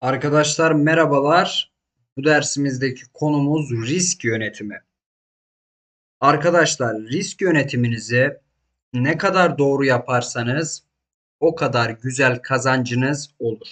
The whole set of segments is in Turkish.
Arkadaşlar merhabalar. Bu dersimizdeki konumuz risk yönetimi. Arkadaşlar risk yönetiminizi ne kadar doğru yaparsanız o kadar güzel kazancınız olur.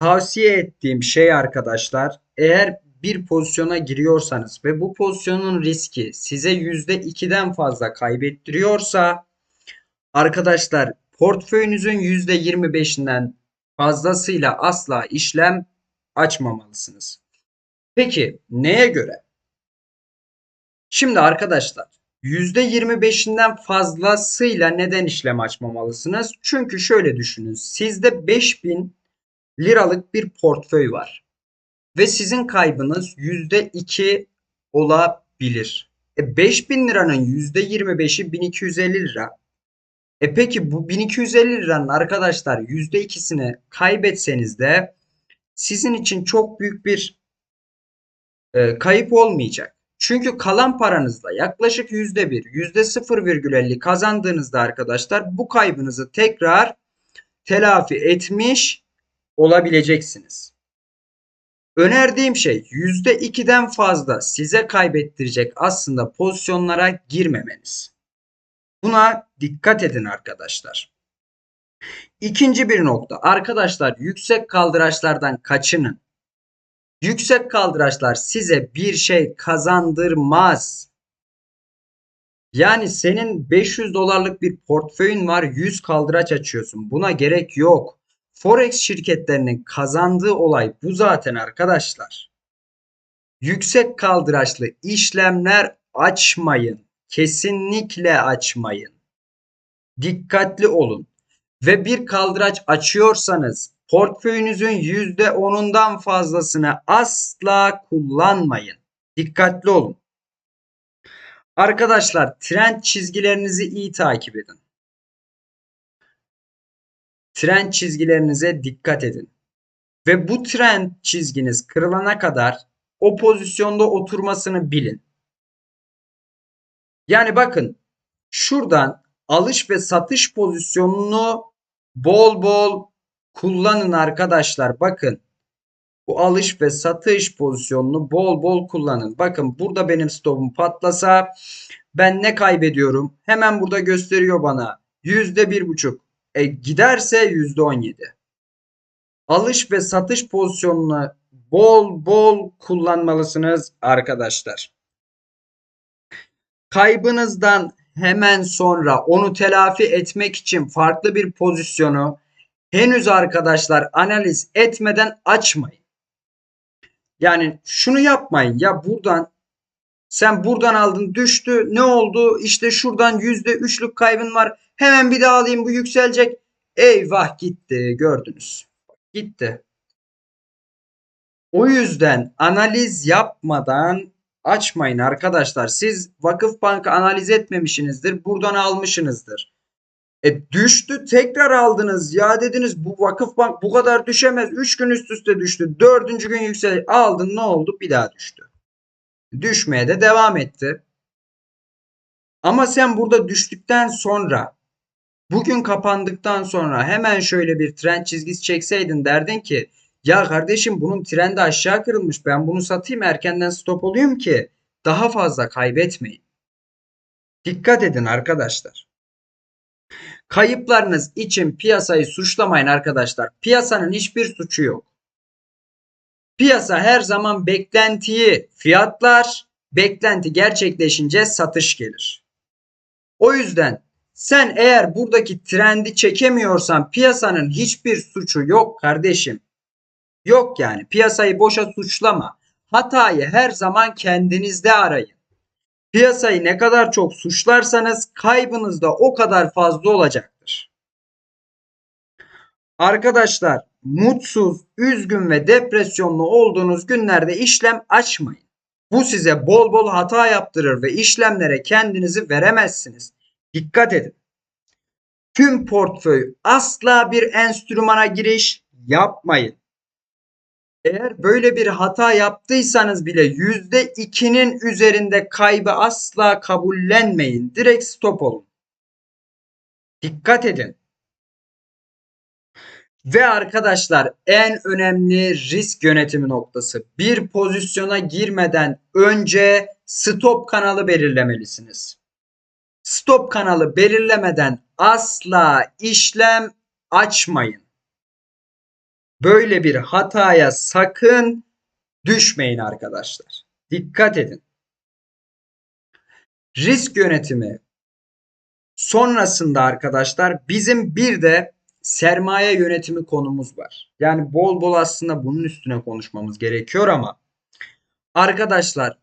Tavsiye ettiğim şey arkadaşlar eğer bir pozisyona giriyorsanız ve bu pozisyonun riski size %2'den fazla kaybettiriyorsa arkadaşlar portföyünüzün %25'inden fazlasıyla asla işlem açmamalısınız. Peki neye göre? Şimdi arkadaşlar %25'inden fazlasıyla neden işlem açmamalısınız? Çünkü şöyle düşünün. Sizde 5000 liralık bir portföy var. Ve sizin kaybınız %2 olabilir. E 5000 liranın %25'i 1250 lira. E peki bu 1250 liranın arkadaşlar %2'sini kaybetseniz de sizin için çok büyük bir e, kayıp olmayacak. Çünkü kalan paranızla yaklaşık %1, %0,50 kazandığınızda arkadaşlar bu kaybınızı tekrar telafi etmiş olabileceksiniz. Önerdiğim şey %2'den fazla size kaybettirecek aslında pozisyonlara girmemeniz. Buna dikkat edin arkadaşlar. İkinci bir nokta. Arkadaşlar yüksek kaldıraçlardan kaçının. Yüksek kaldıraçlar size bir şey kazandırmaz. Yani senin 500 dolarlık bir portföyün var 100 kaldıraç açıyorsun. Buna gerek yok. Forex şirketlerinin kazandığı olay bu zaten arkadaşlar. Yüksek kaldıraçlı işlemler açmayın. Kesinlikle açmayın. Dikkatli olun. Ve bir kaldıraç açıyorsanız portföyünüzün %10'undan fazlasını asla kullanmayın. Dikkatli olun. Arkadaşlar trend çizgilerinizi iyi takip edin. Trend çizgilerinize dikkat edin. Ve bu trend çizginiz kırılana kadar o pozisyonda oturmasını bilin. Yani bakın şuradan alış ve satış pozisyonunu bol bol kullanın arkadaşlar. Bakın bu alış ve satış pozisyonunu bol bol kullanın. Bakın burada benim stopum patlasa ben ne kaybediyorum? Hemen burada gösteriyor bana. Yüzde bir buçuk. E, giderse yüzde on yedi. Alış ve satış pozisyonunu bol bol kullanmalısınız arkadaşlar. Kaybınızdan hemen sonra onu telafi etmek için farklı bir pozisyonu henüz arkadaşlar analiz etmeden açmayın. Yani şunu yapmayın. Ya buradan sen buradan aldın düştü ne oldu? İşte şuradan yüzde üçlük kaybın var. Hemen bir daha alayım bu yükselecek. Eyvah gitti. Gördünüz. Gitti. O yüzden analiz yapmadan açmayın arkadaşlar. Siz Vakıfbank'ı analiz etmemişsinizdir. Buradan almışsınızdır. E düştü tekrar aldınız. Ya dediniz bu Vakıfbank bu kadar düşemez. 3 gün üst üste düştü. 4. gün yüksel aldın ne oldu? Bir daha düştü. Düşmeye de devam etti. Ama sen burada düştükten sonra bugün kapandıktan sonra hemen şöyle bir trend çizgisi çekseydin derdin ki ya kardeşim bunun trendi aşağı kırılmış. Ben bunu satayım erkenden stop olayım ki daha fazla kaybetmeyin. Dikkat edin arkadaşlar. Kayıplarınız için piyasayı suçlamayın arkadaşlar. Piyasanın hiçbir suçu yok. Piyasa her zaman beklentiyi fiyatlar, beklenti gerçekleşince satış gelir. O yüzden sen eğer buradaki trendi çekemiyorsan piyasanın hiçbir suçu yok kardeşim. Yok yani piyasayı boşa suçlama. Hatayı her zaman kendinizde arayın. Piyasayı ne kadar çok suçlarsanız kaybınız da o kadar fazla olacaktır. Arkadaşlar mutsuz, üzgün ve depresyonlu olduğunuz günlerde işlem açmayın. Bu size bol bol hata yaptırır ve işlemlere kendinizi veremezsiniz. Dikkat edin. Tüm portföy asla bir enstrümana giriş yapmayın. Eğer böyle bir hata yaptıysanız bile %2'nin üzerinde kaybı asla kabullenmeyin. Direkt stop olun. Dikkat edin. Ve arkadaşlar en önemli risk yönetimi noktası. Bir pozisyona girmeden önce stop kanalı belirlemelisiniz. Stop kanalı belirlemeden asla işlem açmayın. Böyle bir hataya sakın düşmeyin arkadaşlar. Dikkat edin. Risk yönetimi sonrasında arkadaşlar bizim bir de sermaye yönetimi konumuz var. Yani bol bol aslında bunun üstüne konuşmamız gerekiyor ama arkadaşlar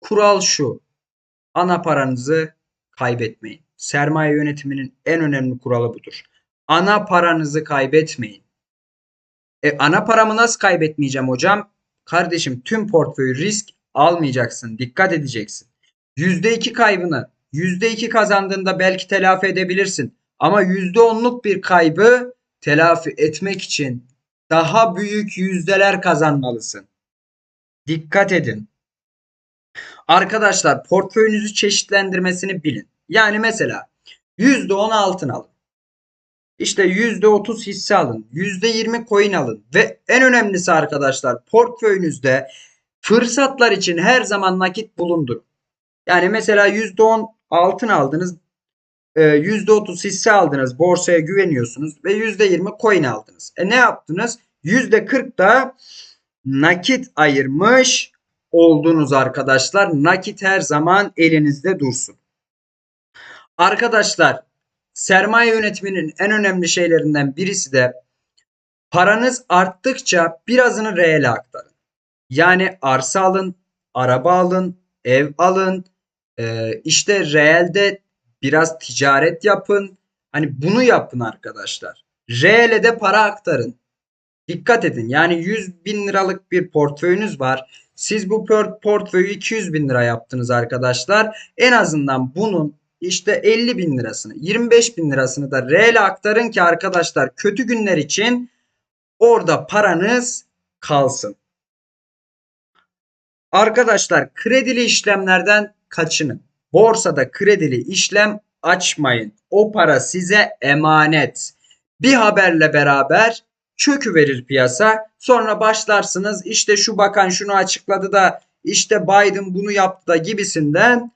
kural şu. Ana paranızı kaybetmeyin. Sermaye yönetiminin en önemli kuralı budur. Ana paranızı kaybetmeyin. E, ana paramı nasıl kaybetmeyeceğim hocam? Kardeşim tüm portföyü risk almayacaksın. Dikkat edeceksin. %2 kaybını %2 kazandığında belki telafi edebilirsin. Ama %10'luk bir kaybı telafi etmek için daha büyük yüzdeler kazanmalısın. Dikkat edin. Arkadaşlar portföyünüzü çeşitlendirmesini bilin. Yani mesela %10 altın alın. İşte %30 hisse alın. %20 coin alın. Ve en önemlisi arkadaşlar portföyünüzde fırsatlar için her zaman nakit bulundurun. Yani mesela %10 altın aldınız. %30 hisse aldınız. Borsaya güveniyorsunuz. Ve %20 coin aldınız. E ne yaptınız? %40 da nakit ayırmış oldunuz arkadaşlar. Nakit her zaman elinizde dursun. Arkadaşlar sermaye yönetiminin en önemli şeylerinden birisi de paranız arttıkça birazını reale aktarın. Yani arsa alın, araba alın, ev alın, e, işte reelde biraz ticaret yapın. Hani bunu yapın arkadaşlar. Reale de para aktarın. Dikkat edin yani 100 bin liralık bir portföyünüz var. Siz bu portföyü 200 bin lira yaptınız arkadaşlar. En azından bunun işte 50 bin lirasını 25 bin lirasını da reale aktarın ki arkadaşlar kötü günler için orada paranız kalsın. Arkadaşlar kredili işlemlerden kaçının. Borsada kredili işlem açmayın. O para size emanet. Bir haberle beraber çökü verir piyasa. Sonra başlarsınız işte şu bakan şunu açıkladı da işte Biden bunu yaptı da gibisinden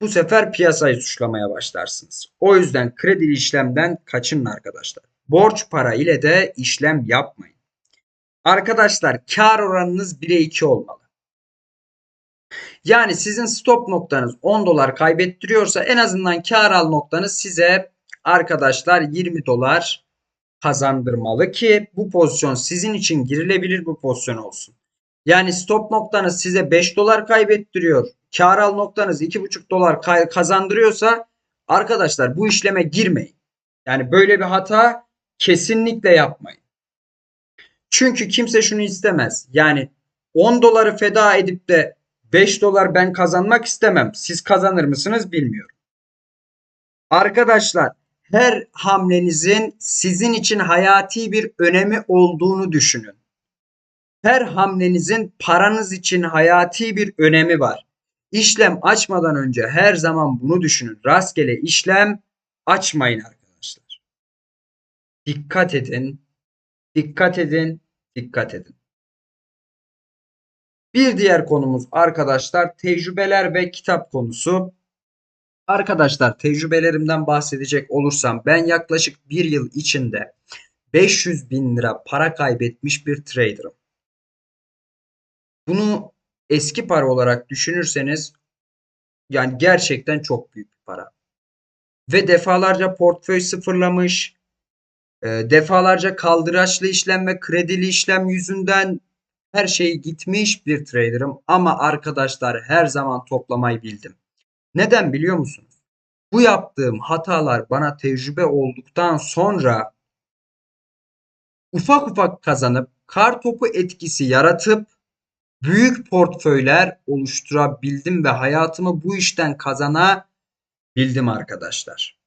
bu sefer piyasayı suçlamaya başlarsınız. O yüzden kredili işlemden kaçının arkadaşlar. Borç para ile de işlem yapmayın. Arkadaşlar kar oranınız 1'e 2 olmalı. Yani sizin stop noktanız 10 dolar kaybettiriyorsa en azından kar al noktanız size arkadaşlar 20 dolar kazandırmalı ki bu pozisyon sizin için girilebilir bu pozisyon olsun. Yani stop noktanız size 5 dolar kaybettiriyor. Kar al noktanız 2,5 dolar kazandırıyorsa arkadaşlar bu işleme girmeyin. Yani böyle bir hata kesinlikle yapmayın. Çünkü kimse şunu istemez. Yani 10 doları feda edip de 5 dolar ben kazanmak istemem. Siz kazanır mısınız bilmiyorum. Arkadaşlar her hamlenizin sizin için hayati bir önemi olduğunu düşünün. Her hamlenizin paranız için hayati bir önemi var. İşlem açmadan önce her zaman bunu düşünün. Rastgele işlem açmayın arkadaşlar. Dikkat edin. Dikkat edin. Dikkat edin. Bir diğer konumuz arkadaşlar tecrübeler ve kitap konusu. Arkadaşlar tecrübelerimden bahsedecek olursam ben yaklaşık bir yıl içinde 500 bin lira para kaybetmiş bir trader'ım. Bunu eski para olarak düşünürseniz yani gerçekten çok büyük bir para. Ve defalarca portföy sıfırlamış, e, defalarca kaldıraçlı işlem ve kredili işlem yüzünden her şey gitmiş bir trader'ım ama arkadaşlar her zaman toplamayı bildim. Neden biliyor musunuz? Bu yaptığım hatalar bana tecrübe olduktan sonra ufak ufak kazanıp kar topu etkisi yaratıp büyük portföyler oluşturabildim ve hayatımı bu işten kazanabildim arkadaşlar.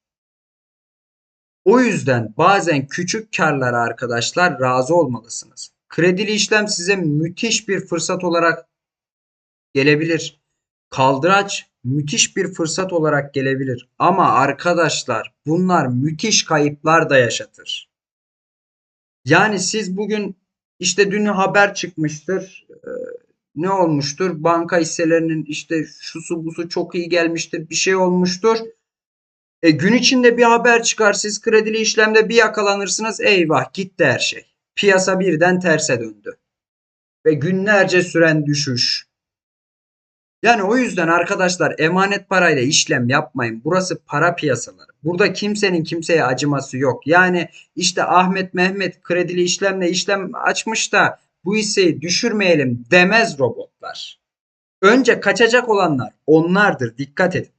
O yüzden bazen küçük karlara arkadaşlar razı olmalısınız. Kredili işlem size müthiş bir fırsat olarak gelebilir. Kaldıraç müthiş bir fırsat olarak gelebilir. Ama arkadaşlar bunlar müthiş kayıplar da yaşatır. Yani siz bugün işte dün haber çıkmıştır. Ne olmuştur? Banka hisselerinin işte şusu busu çok iyi gelmiştir. Bir şey olmuştur. E, gün içinde bir haber çıkar. Siz kredili işlemde bir yakalanırsınız. Eyvah gitti her şey. Piyasa birden terse döndü. Ve günlerce süren düşüş. Yani o yüzden arkadaşlar emanet parayla işlem yapmayın. Burası para piyasaları. Burada kimsenin kimseye acıması yok. Yani işte Ahmet Mehmet kredili işlemle işlem açmış da bu hisseyi düşürmeyelim demez robotlar. Önce kaçacak olanlar onlardır. Dikkat edin.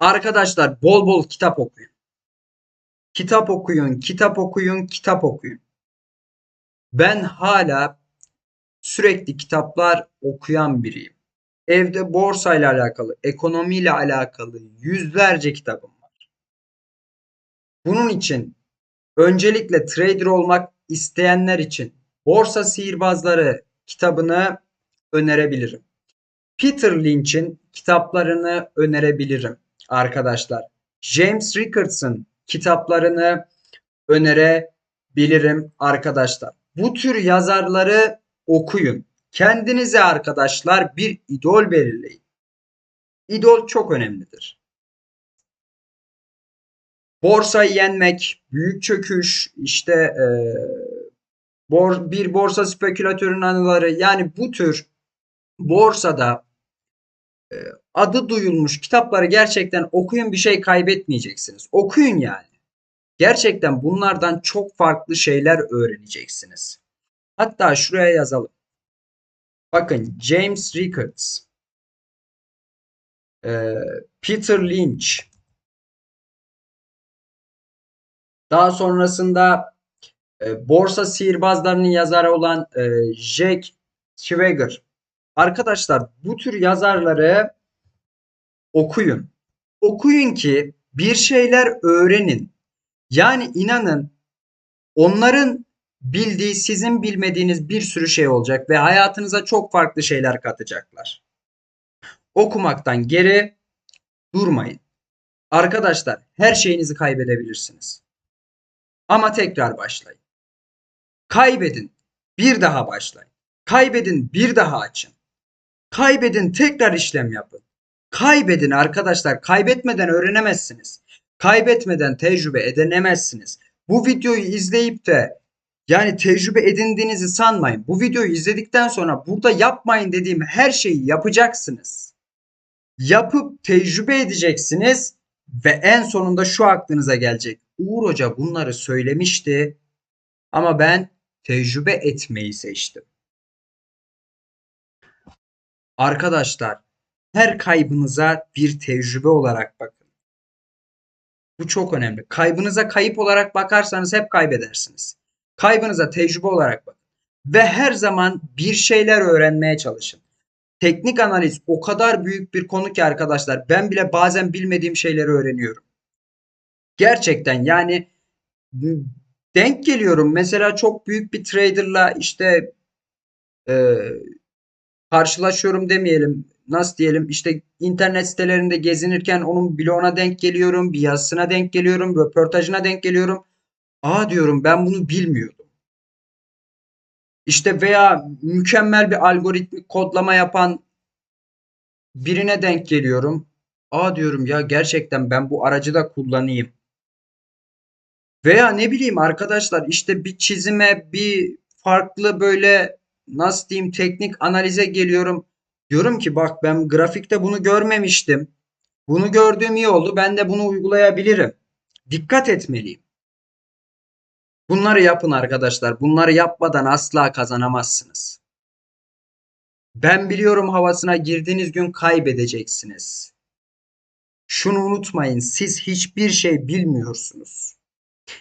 Arkadaşlar bol bol kitap okuyun. Kitap okuyun, kitap okuyun, kitap okuyun. Ben hala sürekli kitaplar okuyan biriyim. Evde borsayla alakalı, ekonomiyle alakalı yüzlerce kitabım var. Bunun için öncelikle trader olmak isteyenler için Borsa Sihirbazları kitabını önerebilirim. Peter Lynch'in kitaplarını önerebilirim arkadaşlar. James Rickards'ın kitaplarını önerebilirim arkadaşlar. Bu tür yazarları okuyun. Kendinize arkadaşlar bir idol belirleyin. İdol çok önemlidir. Borsayı yenmek, büyük çöküş, işte e, bor, bir borsa spekülatörün anıları yani bu tür borsada e, adı duyulmuş kitapları gerçekten okuyun bir şey kaybetmeyeceksiniz. Okuyun yani. Gerçekten bunlardan çok farklı şeyler öğreneceksiniz. Hatta şuraya yazalım. Bakın James Rickards, e, Peter Lynch, daha sonrasında e, Borsa Sihirbazlarının yazarı olan e, Jack Schwager. Arkadaşlar bu tür yazarları okuyun. Okuyun ki bir şeyler öğrenin. Yani inanın onların bildiği sizin bilmediğiniz bir sürü şey olacak ve hayatınıza çok farklı şeyler katacaklar. Okumaktan geri durmayın. Arkadaşlar her şeyinizi kaybedebilirsiniz. Ama tekrar başlayın. Kaybedin, bir daha başlayın. Kaybedin, bir daha açın. Kaybedin, tekrar işlem yapın. Kaybedin arkadaşlar. Kaybetmeden öğrenemezsiniz. Kaybetmeden tecrübe edinemezsiniz. Bu videoyu izleyip de yani tecrübe edindiğinizi sanmayın. Bu videoyu izledikten sonra burada yapmayın dediğim her şeyi yapacaksınız. Yapıp tecrübe edeceksiniz ve en sonunda şu aklınıza gelecek. Uğur Hoca bunları söylemişti ama ben tecrübe etmeyi seçtim. Arkadaşlar her kaybınıza bir tecrübe olarak bakın. Bu çok önemli. Kaybınıza kayıp olarak bakarsanız hep kaybedersiniz. Kaybınıza tecrübe olarak bakın. Ve her zaman bir şeyler öğrenmeye çalışın. Teknik analiz o kadar büyük bir konu ki arkadaşlar ben bile bazen bilmediğim şeyleri öğreniyorum. Gerçekten yani denk geliyorum. Mesela çok büyük bir traderla işte e, karşılaşıyorum demeyelim. Nasıl diyelim işte internet sitelerinde gezinirken onun bloğuna denk geliyorum, bir yazısına denk geliyorum, röportajına denk geliyorum. Aa diyorum ben bunu bilmiyordum. İşte veya mükemmel bir algoritmik kodlama yapan birine denk geliyorum. Aa diyorum ya gerçekten ben bu aracı da kullanayım. Veya ne bileyim arkadaşlar işte bir çizime bir farklı böyle nasıl diyeyim teknik analize geliyorum. Diyorum ki bak ben grafikte bunu görmemiştim. Bunu gördüğüm iyi oldu. Ben de bunu uygulayabilirim. Dikkat etmeliyim. Bunları yapın arkadaşlar. Bunları yapmadan asla kazanamazsınız. Ben biliyorum havasına girdiğiniz gün kaybedeceksiniz. Şunu unutmayın. Siz hiçbir şey bilmiyorsunuz.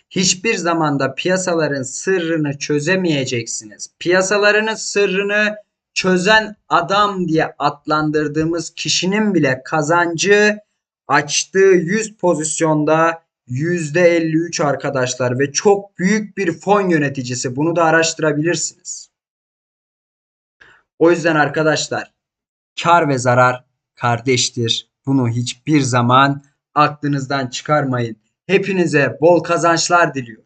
Hiçbir zamanda piyasaların sırrını çözemeyeceksiniz. Piyasaların sırrını çözen adam diye adlandırdığımız kişinin bile kazancı açtığı 100 pozisyonda %53 arkadaşlar ve çok büyük bir fon yöneticisi. Bunu da araştırabilirsiniz. O yüzden arkadaşlar kar ve zarar kardeştir. Bunu hiçbir zaman aklınızdan çıkarmayın. Hepinize bol kazançlar diliyorum.